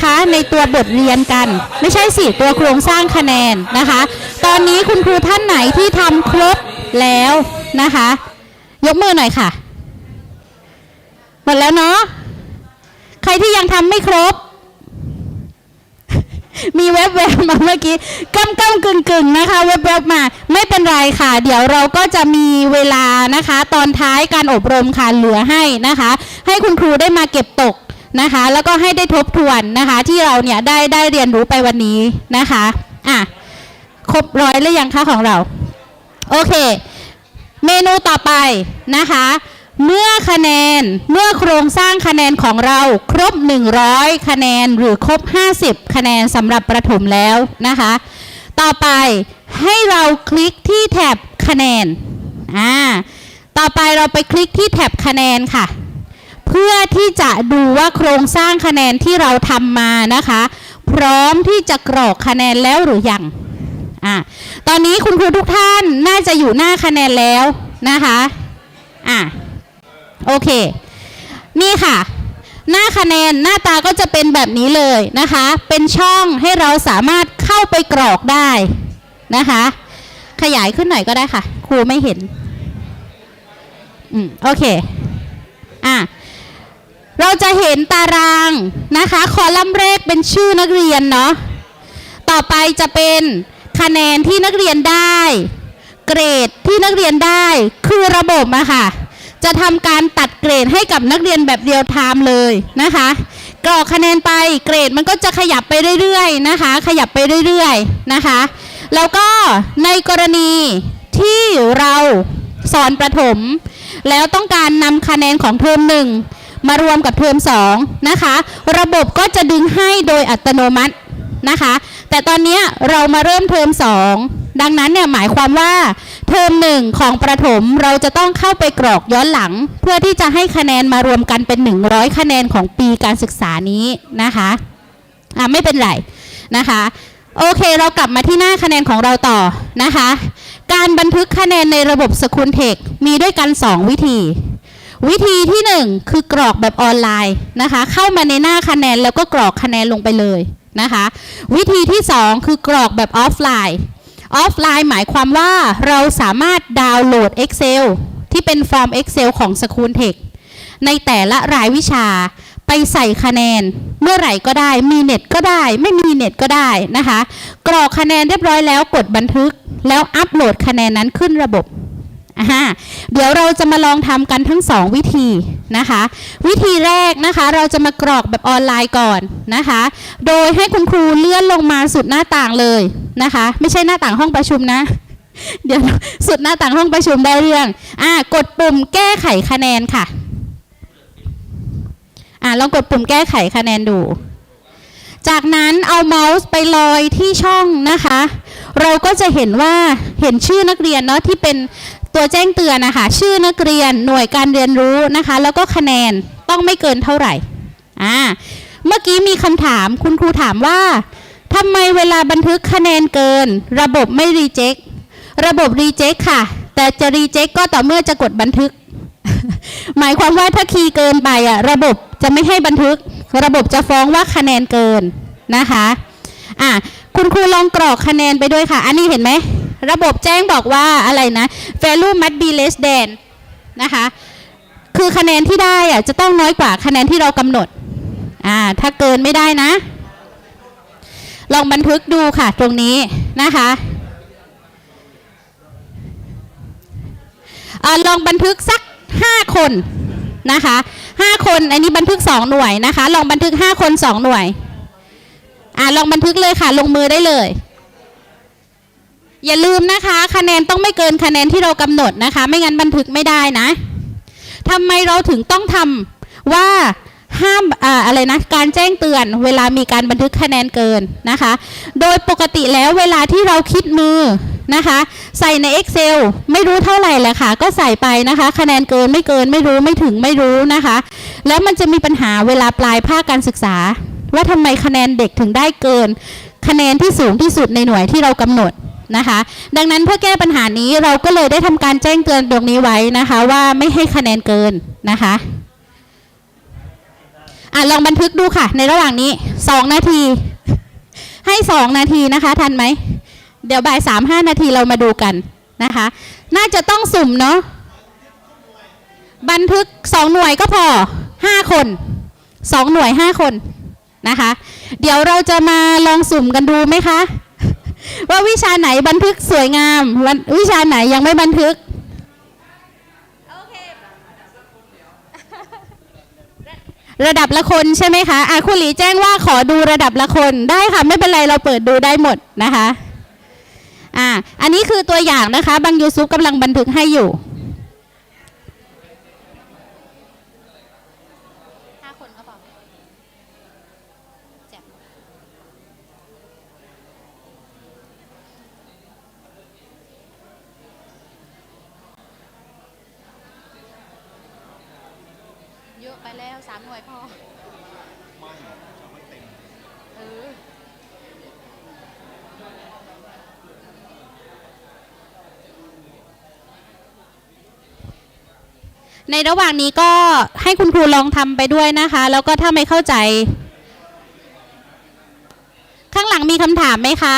นะคะในตัวบทเรียนกัน ไม่ใช่สิตัวโครงสร้างคะแนนนะคะ ตอนนี้คุณครูท่านไหนที่ทำครบแล้วนะคะ ยกมือหน่อยค่ะ หมดแล้วเนาะใครที่ยังทำไม่ครบ มีเว็บแวบมาเมื่อกี้ก้ำก้ำกึ่งกึ่งนะคะเว็บแวบมาไม่เป็นไรค่ะ เดี๋ยวเราก็จะมีเวลานะคะ ตอนท้ายการอบรมค่ะเหลือให้นะคะ ให้คุณครูได้มาเก็บตก นะคะ แล้วก็ให้ได้ทบทวนนะคะ ที่เราเนี่ยได้ได้เรียนรู้ไปวันนี้นะคะอะครบร้อยหรือยังคะของเรา โอเค เมนูต่อไปนะคะ เมื่อคะแนนเมื่อโครงสร้างคะแนนของเราครบ 100 คะแนนหรือครบ 50 คะแนนสำหรับประถมแล้วนะคะ ต่อไปให้เราคลิกที่แถบคะแนนอ่าต่อไปเราไปคลิกที่แถบคะแนนค่ะ เพื่อที่จะดูว่าโครงสร้างคะแนนที่เราทำมานะคะ พร้อมที่จะกรอกคะแนนแล้วหรือยังอะตอนนี้คุณครูทุกท่านน่าจะอยู่หน้าคะแนนแล้วนะคะอะโอเค นี่ค่ะ หน้าคะแนนหน้าตาก็จะเป็นแบบนี้เลยนะคะ เป็นช่องให้เราสามารถเข้าไปกรอกได้นะคะ ขยายขึ้นหน่อยก็ได้ค่ะ ครูไม่เห็นอืมโอเคอะ เราจะเห็นตารางนะคะ คอลัมน์แรกเป็นชื่อนักเรียนเนาะ ต่อไปจะเป็นคะแนนที่นักเรียนได้ เกรดที่นักเรียนได้คือระบบอะค่ะ จะทำการตัดเกรดให้กับนักเรียนแบบเรียลไทม์เลยนะคะกรอกคะแนนไปเกรดมันก็จะขยับไปเรื่อยๆนะคะ ขยับไปเรื่อยๆนะคะ แล้วก็ในกรณีที่เราสอนประถม แล้วต้องการนำคะแนนของเทอมหนึ่ง มารวมกับเทอมสองนะคะ ระบบก็จะดึงให้โดยอัตโนมัตินะคะ แต่ตอนนี้เรามาเริ่มเทอมสองดังนั้นเนี่ยหมายความว่าเทอมหนึ่งของประถมเราจะต้องเข้าไปกรอกย้อนหลัง เพื่อที่จะให้คะแนนมารวมกันเป็น 100 คะแนนของปีการศึกษานี้นะคะอะไม่เป็นไรนะคะโอเคเรากลับมาที่หน้าคะแนนของเราต่อนะคะ การบันทึกคะแนนในระบบสกุลเทคมีด้วยกัน 2 วิธี วิธีที่ 1 คือกรอกแบบออนไลน์นะคะ เข้ามาในหน้าคะแนนแล้วก็กรอกคะแนนลงไปเลยนะคะ วิธีที่ 2 คือกรอกแบบออฟไลน์ออฟไลน์หมายความว่าเราสามารถดาวน์โหลด Excel ที่เป็นฟอร์ม Excel ของสกุลเทคในแต่ละรายวิชาไปใส่คะแนนเมื่อไหร่ก็ได้มีเน็ตก็ได้ ไม่มีเน็ตก็ได้นะคะ กรอกคะแนนเรียบร้อยแล้วกดบันทึก แล้วอัปโหลดคะแนนนั้นขึ้นระบบ เดี๋ยวเราจะมาลองทำกันทั้ง2วิธีนะคะ วิธีแรกนะคะเราจะมากรอกแบบออนไลน์ก่อนนะคะ โดยให้คุณครูเลื่อนลงมาสุดหน้าต่างเลยนะคะ ไม่ใช่หน้าต่างห้องประชุมนะ เดี๋ยวสุดหน้าต่างห้องประชุมได้เรื่องอ่ากดปุ่มแก้ไขคะแนนค่ะอ่าลองกดปุ่มแก้ไขคะแนนดู จากนั้นเอาเมาส์ไปลอยที่ช่องนะคะ เราก็จะเห็นว่าเห็นชื่อนักเรียนเนาะที่เป็นตัวแจ้งเตือนนะคะชื่อนักเรียนหน่วยการเรียนรู้นะคะ แล้วก็คะแนนต้องไม่เกินเท่าไหร่อ่าเมื่อกี้มีคำถามคุณครูถามว่าทำไมเวลาบันทึกคะแนนเกิน ระบบไม่รีเจ็คระบบรีเจ็คค่ะ แต่จะรีเจ็คก็ต่อเมื่อจะกดบันทึก หมายความว่าถ้าคีย์เกินไปอะระบบจะไม่ให้บันทึก ระบบจะฟ้องว่าคะแนนเกินนะคะอะ คุณครูลองกรอกคะแนนไปด้วยค่ะ อันนี้เห็นไหม ระบบแจ้งบอกว่าอะไรนะ value must be less than นะคะ คือคะแนนที่ได้อะจะต้องน้อยกว่าคะแนนที่เรากำหนด อ่า ถ้าเกินไม่ได้นะ ลองบันทึกดูค่ะตรงนี้นะคะอลองบันทึกสัก 5 คนนะคะ5คน อันนี้บันทึก 2 หน่วยนะคะ ลองบันทึก 5 คน 2 หน่วย อ่าลองบันทึกเลยค่ะ ลงมือได้เลย อย่าลืมนะคะ คะแนนต้องไม่เกินคะแนนที่เรากำหนดนะคะ ไม่งั้นบันทึกไม่ได้นะทำไมเราถึงต้องทำว่าห้ามออะไรนะการแจ้งเตือนเวลามีการบันทึกคะแนนเกินนะคะ โดยปกติแล้วเวลาที่เราคิดมือนะคะ ใส่ใน Excel ไม่รู้เท่าไหร่แหละค่ะ ก็ใส่ไปนะคะ คะแนนเกินไม่เกินไม่รู้ไม่ถึงไม่รู้นะคะ แล้วมันจะมีปัญหาเวลาปลายภาคการศึกษา ว่าทำไมคะแนนเด็กถึงได้เกิน คะแนนที่สูงที่สุดในหน่วยที่เรากำหนดนะคะ ดังนั้นเพื่อแก้ปัญหานี้เราก็เลยได้ทำการแจ้งเตือนตรงนี้ไว้นะคะ ว่าไม่ให้คะแนนเกินนะคะอะลองบันทึกดูค่ะ ในระหว่างนี้สองนาที ให้สองนาทีนะคะ ทันไหม เดี๋ยวบ่ายสามห้านาทีเรามาดูกันนะคะ น่าจะต้องสุ่มเนาะบันทึกสองหน่วยก็พอห้าคนสองหน่วยห้าคน นะคะ เดี๋ยวเราจะมาลองสุ่มกันดูไหมคะ ว่าวิชาไหนบันทึกสวยงามวันวิชาไหนยังไม่บันทึกระดับละคนใช่ไหมคะอะคุณหลีแจ้งว่าขอดูระดับละคนได้ค่ะไม่เป็นไรเราเปิดดูได้หมดนะคะ อะอันนี้คือตัวอย่างนะคะ บางยูซุปกำลังบันทึกให้อยู่ห้าคนก็พอแจก เยอะไปแล้วสามหน่วยพอเออในระหว่างนี้ก็ให้คุณครูลองทำไปด้วยนะคะ แล้วก็ถ้าไม่เข้าใจ ข้างหลังมีคำถามไหมคะ